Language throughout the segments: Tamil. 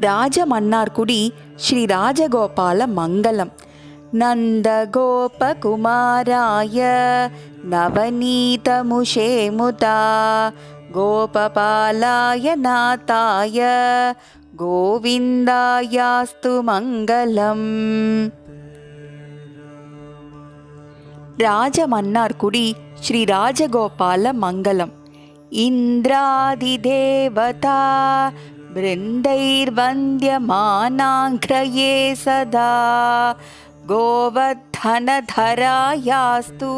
ராஜமன்னார்குடி ஸ்ரீ ராஜகோபால மங்கலம். நந்தகோபகுமாராய நவநீதமுஷே முதா கோபபாலாய நாத்தாய கோவிந்தாயாஸ்து மங்களம். ராஜமன்னார்குடி ஸ்ரீ ராஜகோபால மங்களம் இந்திராதிதேவதா बृन्दैर्वन्द्यमानाङ्घ्रये सदा गोवद्धनधरायास्तु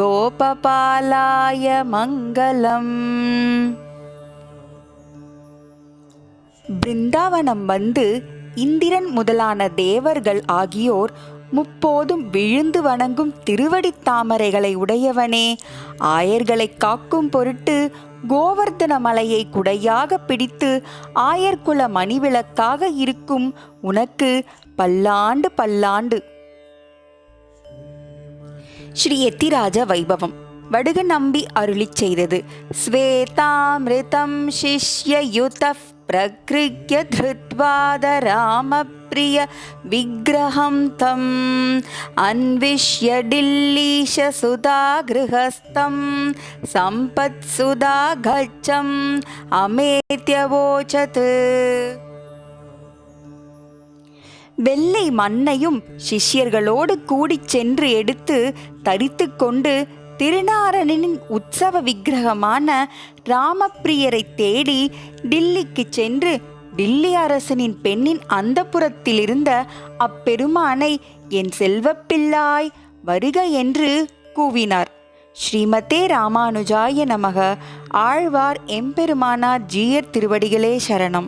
गोपपालाय மங்களம் பிருந்தாவனம் வந்து இந்திரன் முதலான தேவர்கள் ஆகியோர் முப்போதும் விழுந்து வணங்கும் திருவடித் தாமரைகளை உடையவனே ஆயர்களை காக்கும் பொருட்டு கோவர்தன மலையை குடையாக பிடித்து ஆயர்குல மணிவிளக்காக இருக்கும் உனக்கு பல்லாண்டு பல்லாண்டு. ஸ்ரீ எத்திராஜ வைபவம். வடுக நம்பி அருளிச் செய்தது. ஸ்வேதாமிருதம் சிஷ்யயுத பிரகிருக்ய திருத்வாத ராமப்பிரிய விக்கிரகம் தம் அன்விஷ்ய டில்லீஷ சுதா கிருஹஸ்தம் சம்பத் சுதா கச்சம் அமேத்யவோச்சது வெள்ளை மண்ணையும் சிஷ்யர்களோடு கூடிச் சென்று எடுத்து தரித்து கொண்டு திருநாரணனின் உற்சவ விக்கிரகமான ராமப்பிரியரை தேடி டில்லிக்கு சென்று டில்லி அரசனின் பெண்ணின் அந்தப்புறத்தில் இருந்த அப்பெருமானை என் செல்வப்பிள்ளாய் வருக என்று கூவினார். ஸ்ரீமதே ராமானுஜாய நமக. ஆழ்வார் எம்பெருமானார் ஜீயர் திருவடிகளே சரணம்.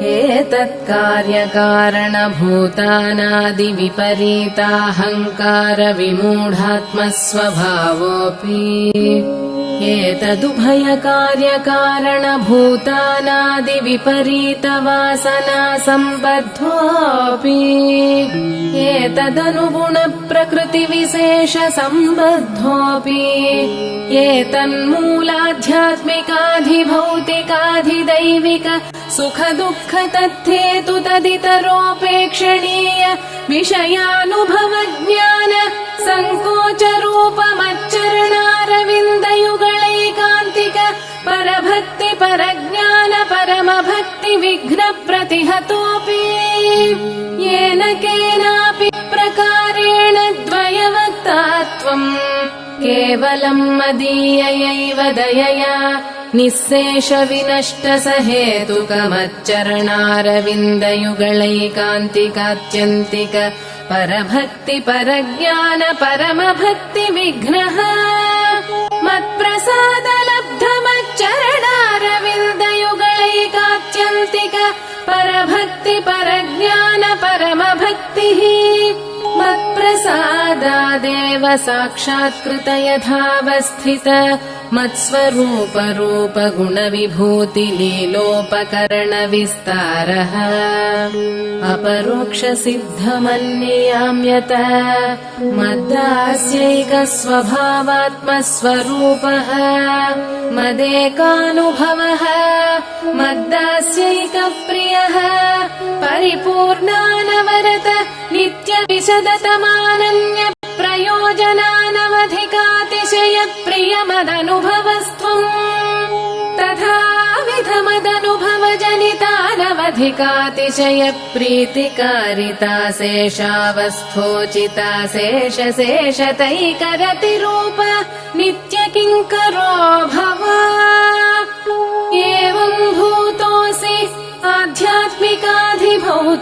एतत्कार्यकारणभूतानादिविपरीताहङ्कारविमूढात्मस्वभावोऽपि एतदुभयकार्यकारणभूतानादि विपरीत वासना एतन्मूलाध्यात्मिकाधिभौतिकाधिदैविक सुख दुःख तदितरोपेक्षणीय विषयानुभव परज्ञान येन केनापि प्रकारेण द्वयवक्ता त्वम् केवलम् मदीययैव दयया निःशेषविनष्टसहेतुकमच्चरणारविन्दयुगलैकान्तिकात्यन्तिक परभक्ति परज्ञान परमभक्ति परभक्ति परज्ञान परमभक्तिः मत्प्रसादादेव साक्षात्कृत यथावस्थित मत्स्वरूपरूपगुणविभूतिलीलोपकरणविस्तारः। अपरोक्षसिद्धमन्ययाम्यत मद्दास्यैकस्वभावात्मस्वरूपः। मदेकानुभवः। मद्दास्यैकप्रियः। परिपूर्णानवरत नित्यविशदतमानन्य प्रयोजनानवधिकातिशयप्रियमदनुभवस्त्वम् तथाविधमदनुभव जनितानवधिकातिशय शेषावस्थोचिता शेष शेषतैकरति नित्य किङ्करो भव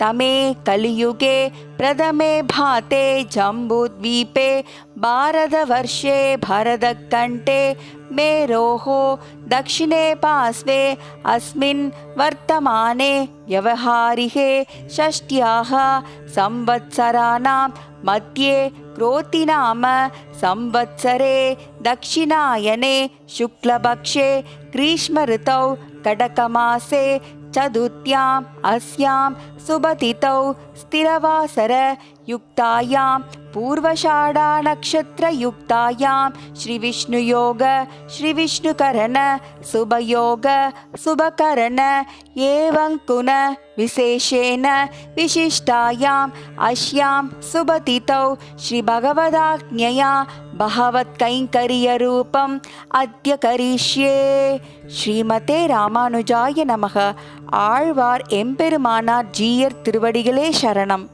तमे कलियुगे प्रथमे भाते जम्बूद्वीपे भारतवर्षे भरतकण्ठे मेरोः दक्षिणे पार्श्वे अस्मिन् वर्तमाने व्यवहारिके षष्ट्याः संवत्सराणां मध्ये क्रोतिनाम संवत्सरे दक्षिणायने शुक्लपक्षे ग्रीष्मऋतौ कटकमासे चतुर्थ्याम् अस्यां सुबतितौ स्थिरवासरयुक्तायां पूर्वषाढानक्षत्रयुक्तायां श्रीविष्णुयोग श्रीविष्णुकरण शुभयोग शुभकरण एवं कुन विशेषेण विशिष्टायाम् अस्यां सुबतितौ श्रीभगवदाज्ञया भगवत्कैङ्कर्यरूपम् अद्य करिष्ये ஸ்ரீமதே ராமானுஜாய நமக ஆழ்வார் எம்பெருமானார் ஜீயர் திருவடிகளே சரணம்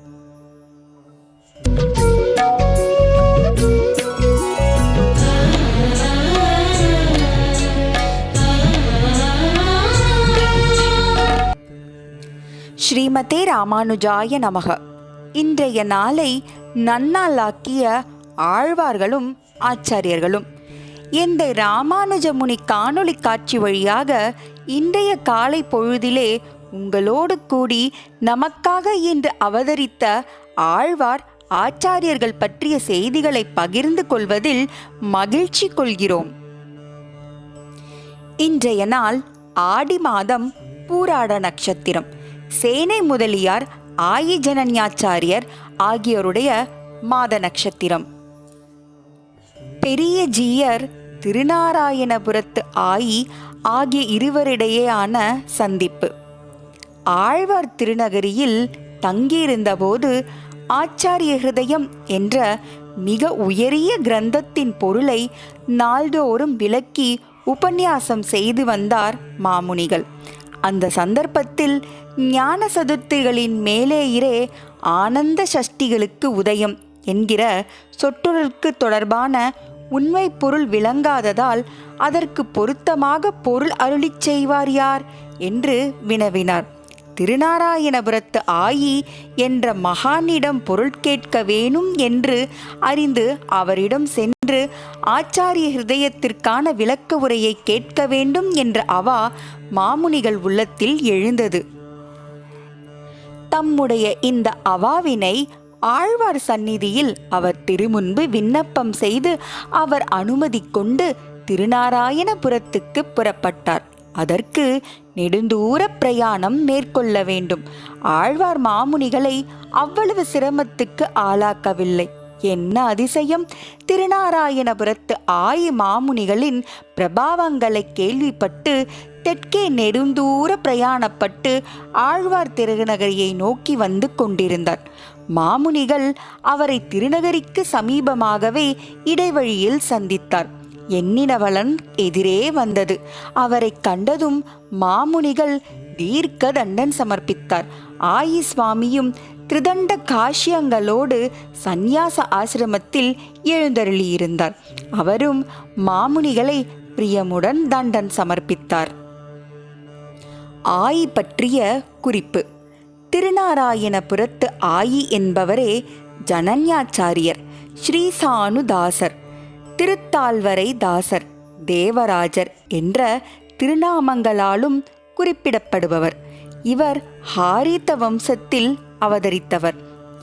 ஸ்ரீமதே ராமானுஜாய நமக. இன்றைய நாளை நன்னாளாக்கிய ஆழ்வார்களும் ஆச்சாரியர்களும். இந்த ராமானுஜ முனி காணொளி காட்சி வழியாக இன்றைய காலை பொழுதிலே உங்களோடு கூடி நமக்காக இன்று அவதரித்த ஆழ்வார் ஆச்சாரியர்கள் பற்றிய செய்திகளை பகிர்ந்து கொள்வதில் மகிழ்ச்சி கொள்கிறோம். இன்றைய நாள் ஆடி மாதம் பூராட நட்சத்திரம். சேனை முதலியார் ஆயிஜனன்யாச்சாரியர் ஆகியோருடைய மாத நட்சத்திரம் பெரிய ஜீயர் திருநாராயணபுரத்து ஆயி ஆகிய இருவரிடையேயான சந்திப்பு. ஆழ்வார் திருநகரியில் தங்கியிருந்தபோது ஆச்சாரிய ஹிருதயம் என்ற மிக உயரிய கிரந்தத்தின் பொருளை நாள்தோறும் விளக்கி உபன்யாசம் செய்து வந்தார் மாமுனிகள். அந்த சந்தர்ப்பத்தில் ஞான சதுர்த்திகளின் மேலேயிரே ஆனந்த சஷ்டிகளுக்கு உதயம் என்கிற சொற்றொடருக்கு தொடர்பான உண்மை பொருள் விளங்காததால் அதற்கு பொருத்தமாக பொருள் அருளிச் செய்வார் யார்? என்று வினவினார். திருநாராயணபுரத்து ஆயி என்ற மகானிடம் பொருள் கேட்க வேணும் என்று அறிந்து அவரிடம் சென்று ஆச்சாரிய ஹிருதயத்திற்கான விளக்க உரையை கேட்க வேண்டும் என்ற அவா மாமுனிகள் உள்ளத்தில் எழுந்தது. தம்முடைய இந்த அவாவினை ஆழ்வார் சந்நிதியில் அவர் திருமுன்பு விண்ணப்பம் செய்து அவர் அனுமதி கொண்டு திருநாராயணபுரத்துக்கு புறப்பட்டார். அதற்கு நெடுந்தூர பிரயாணம் மேற்கொள்ள வேண்டும். ஆழ்வார் மாமுனிகளை அவ்வளவு சிரமத்துக்கு ஆளாக்கவில்லை. என்ன அதிசயம்! திருநாராயணபுரத்து ஆயி மாமுனிகளின் பிரபாவங்களை கேள்விப்பட்டு தெற்கே நெடுந்தூர பிரயாணப்பட்டு ஆழ்வார் திருநகரியை நோக்கி வந்து கொண்டிருந்தார். மாமுனிகள் அவரை திருநகரிக்கு சமீபமாகவே இடைவழியில் சந்தித்தார். எண்ணினவளன் எதிரே வந்தது. அவரை கண்டதும் மாமுனிகள் தீர்க்க தண்டன் சமர்ப்பித்தார். ஆயி சுவாமியும் திருதண்ட காஷ்யங்களோடு சந்நியாச ஆசிரமத்தில் எழுந்தருளியிருந்தார். அவரும் மாமுனிகளை பிரியமுடன் தண்டன் சமர்ப்பித்தார். ஆயி பற்றிய குறிப்பு. திருநாராயணபுரத்து ஆயி என்பவரே ஜனன்யாச்சாரியர் ஸ்ரீசானுதாசர். திருத்தாழ்வரை தாசர் தேவராஜர் என்ற திருநாமங்களாலும் குறிப்பிடப்படுபவர். இவர் ஹாரித்த வம்சத்தில் அவதரித்தவர்.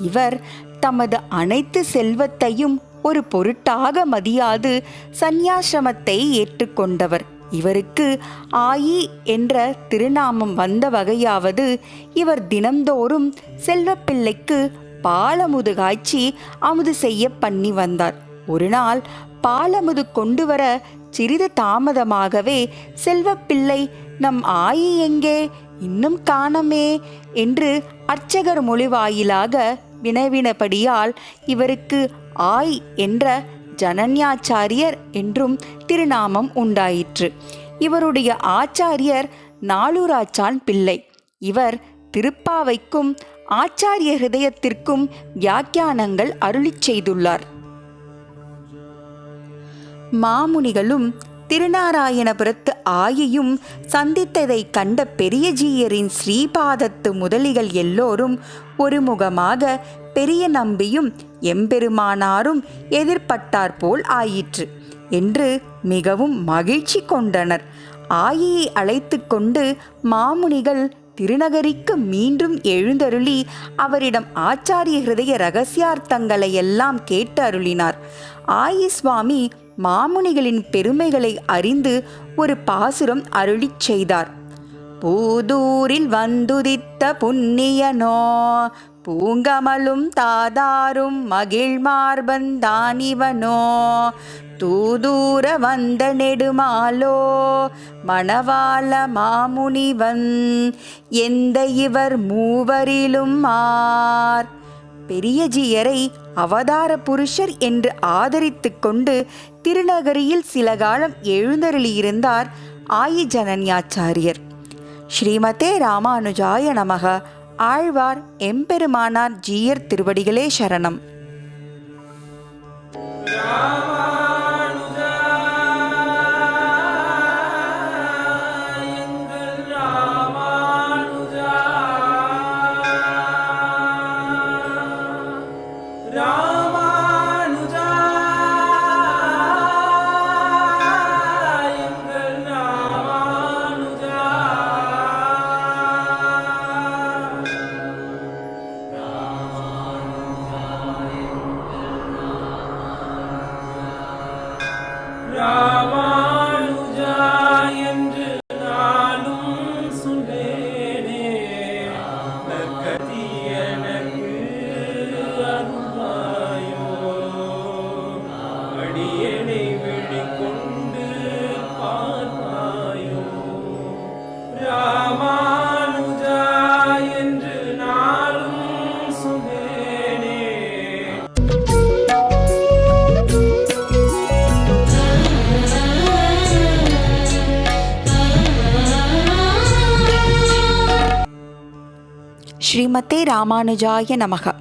இவர் தமது அனைத்து செல்வத்தையும் ஒரு பொருட்டாக மதியாது சந்நியாசிரமத்தை ஏற்றுக்கொண்டவர். இவருக்கு ஆயி என்ற திருநாமம் வந்த வகையாவது இவர் தினம்தோறும் செல்வப்பிள்ளைக்கு பாலமுது காய்ச்சி அமுது செய்ய பண்ணி வந்தார். ஒரு நாள் பாலமுது கொண்டு வர சிறிது தாமதமாகவே செல்வப்பிள்ளை நம் ஆயி எங்கே? இன்னும் காணமே என்று அர்ச்சகர் மொழி வாயிலாக வினவினபடியால் இவருக்கு ஆய் என்ற ஜனன்யாச்சாரியர் என்றும் திருநாமம் உண்டாயிற்று. இவருடைய ஆச்சாரியர் நாளூராச்சான் பிள்ளை. இவர் திருப்பாவைக்கும் ஆச்சாரிய ஹிருதயத்திற்கும் வியாக்கியானங்கள் அருளிச் செய்துள்ளார். மாமுனிகளும் திருநாராயணபுரத்து ஆயையும் சந்தித்ததைக் கண்ட பெரியஜீயரின் ஸ்ரீபாதத்து முதலிகள் எல்லோரும் ஒருமுகமாக பெரிய நம்பியும் எம்பெருமானாரும் எதிர்பட்டாற்போல் ஆயிற்று என்று மிகவும் மகிழ்ச்சி கொண்டனர். ஆயியை அழைத்து கொண்டு மாமுனிகள் திருநகரிக்கு மீண்டும் எழுந்தருளி அவரிடம் ஆச்சாரிய ஹிருதய ரகசியார்த்தங்களை எல்லாம் கேட்டு அருளினார் ஆயி சுவாமி மாமுனிகளின் பெருமைகளை அறிந்து ஒரு பாசுரம் அருளிச் செய்தார். பூதூரில் வந்துதித்த புண்ணியனோ பூங்கமலும் தாதாரும் மகிழ்மார்பந்தானிவனோ தூதூர வந்த நெடுமாலோ மணவாள மாமுனிவன் எந்த இவர் மூவரிலும் ஆர். பெரியஜியரை அவதார புருஷர் என்று ஆதரித்து கொண்டு திருநகரியில் சில காலம் எழுந்தருளியிருந்தார் ஆயி ஜனன்யாச்சாரியர் ஸ்ரீமதே ராமானுஜாய நமக. ஆழ்வார் எம்பெருமானார் ஜீயர் திருவடிகளே சரணம். ஸ்ரீமதே ராமானுஜாய நமக.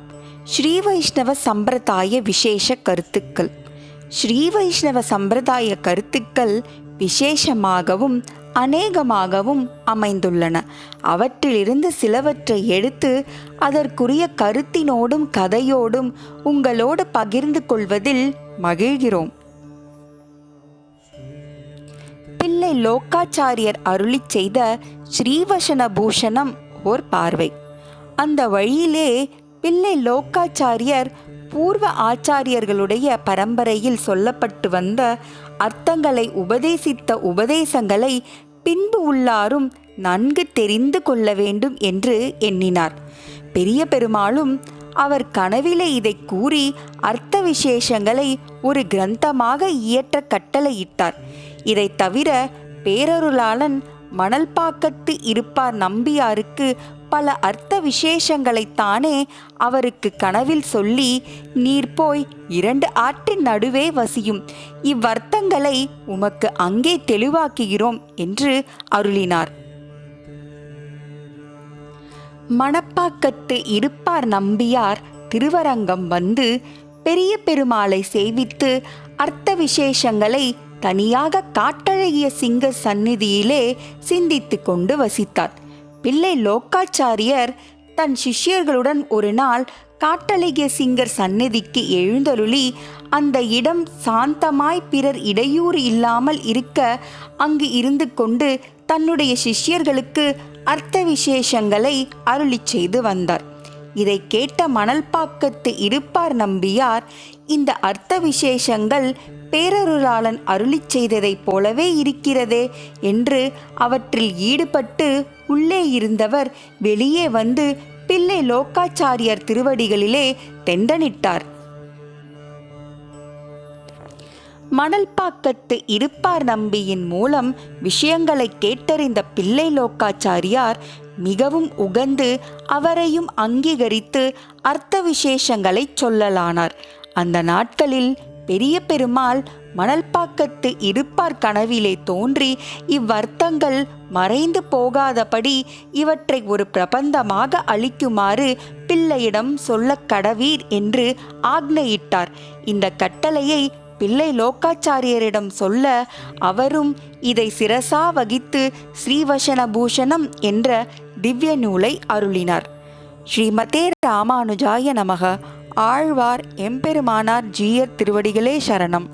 ஸ்ரீ வைஷ்ணவ சம்பிரதாய விசேஷ கருத்துக்கள். ஸ்ரீ வைஷ்ணவ சம்பிரதாய கருத்துக்கள் விசேஷமாகவும் அநேகமாகவும் அமைந்துள்ளன. அவற்றிலிருந்து சிலவற்றை எடுத்து அதற்குரிய கருத்தினோடும் கதையோடும் உங்களோடு பகிர்ந்து கொள்வதில் மகிழ்கிறோம். பிள்ளை லோக்காச்சாரியர் அருளிச் செய்த ஸ்ரீவசன பூஷணம் ஓர் பார்வை. அந்த வழியிலே பிள்ளை லோக்காச்சாரியர் பூர்வ ஆச்சாரியர்களுடைய பரம்பரையில் சொல்லப்பட்டு வந்த அர்த்தங்களை உபதேசித்த உபதேசங்களை பின்பு உள்ளாரும் நன்கு தெரிந்து கொள்ள வேண்டும் என்று எண்ணினார். பெரிய பெருமாளும் அவர் கனவிலே இதை கூறி அர்த்த விசேஷங்களை ஒரு கிரந்தமாக இயற்ற கட்டளையிட்டார். இதை தவிர பேரருளாளன் மணல்பாக்கத்து இருப்பார் நம்பியாருக்கு பல அர்த்த விசேஷங்களைத்தானே அவருக்கு கனவில் சொல்லி நீர் போய் இரண்டு ஆற்றின் நடுவே வசியும். இவ்வர்த்தங்களை உமக்கு அங்கே தெளிவாக்குகிறோம் என்று அருளினார். மணப்பாக்கத்து இருப்பார் நம்பியார் திருவரங்கம் வந்து பெரிய பெருமாளை சேவித்து அர்த்த விசேஷங்களை தனியாக காட்டழகிய சிங்க சந்நிதியிலே சிந்தித்து கொண்டு வசித்தார். பிள்ளை லோக்காச்சாரியர் தன் சிஷ்யர்களுடன் ஒரு நாள் காட்டழகிய சிங்கர் சந்நிதிக்கு எழுந்தருளி அந்த இடம் சாந்தமாய் பிறர் இடையூறு இல்லாமல் இருக்க அங்கு இருந்து கொண்டு தன்னுடைய சிஷ்யர்களுக்கு அர்த்த விசேஷங்களை அருளிச் செய்து வந்தார். இதை கேட்ட மணல்பாக்கத்து இருப்பார் நம்பியார் இந்த அர்த்த விசேஷங்கள் பேரருளாளன் அருளிச் செய்ததைப் போலவே இருக்கிறதே என்று அவற்றில் ஈடுபட்டு உள்ளே இருந்தவர் வெளியே வந்து பிள்ளை லோக்காச்சாரியார் திருவடிகளிலே தெண்டனிட்டார். மணல்பாக்கத்து இருப்பார் நம்பியின் மூலம் விஷயங்களை கேட்டறிந்த பிள்ளை லோக்காச்சாரியார் மிகவும் உகந்து அவரையும் அங்கீகரித்து அர்த்த விசேஷங்களை சொல்லலானார். அந்த நாட்களில் பெரிய பெருமாள் மணல்பாக்கத்து இருப்பார் கனவிலே தோன்றி இவ்வர்த்தங்கள் மறைந்து போகாதபடி இவற்றை ஒரு பிரபந்தமாக அளிக்குமாறு பிள்ளையிடம் சொல்ல கடவீர் என்று ஆக்னையிட்டார் இந்த கட்டளையை பிள்ளை லோக்காச்சாரியரிடம் சொல்ல அவரும் இதை சிரசா வகித்து ஸ்ரீவசன பூஷணம் என்ற திவ்ய நூலை அருளினார். ஸ்ரீமதே ராமானுஜாய நமக. ஆழ்வார் எம்பெருமானார் ஜீயர் திருவடிகளே சரணம்.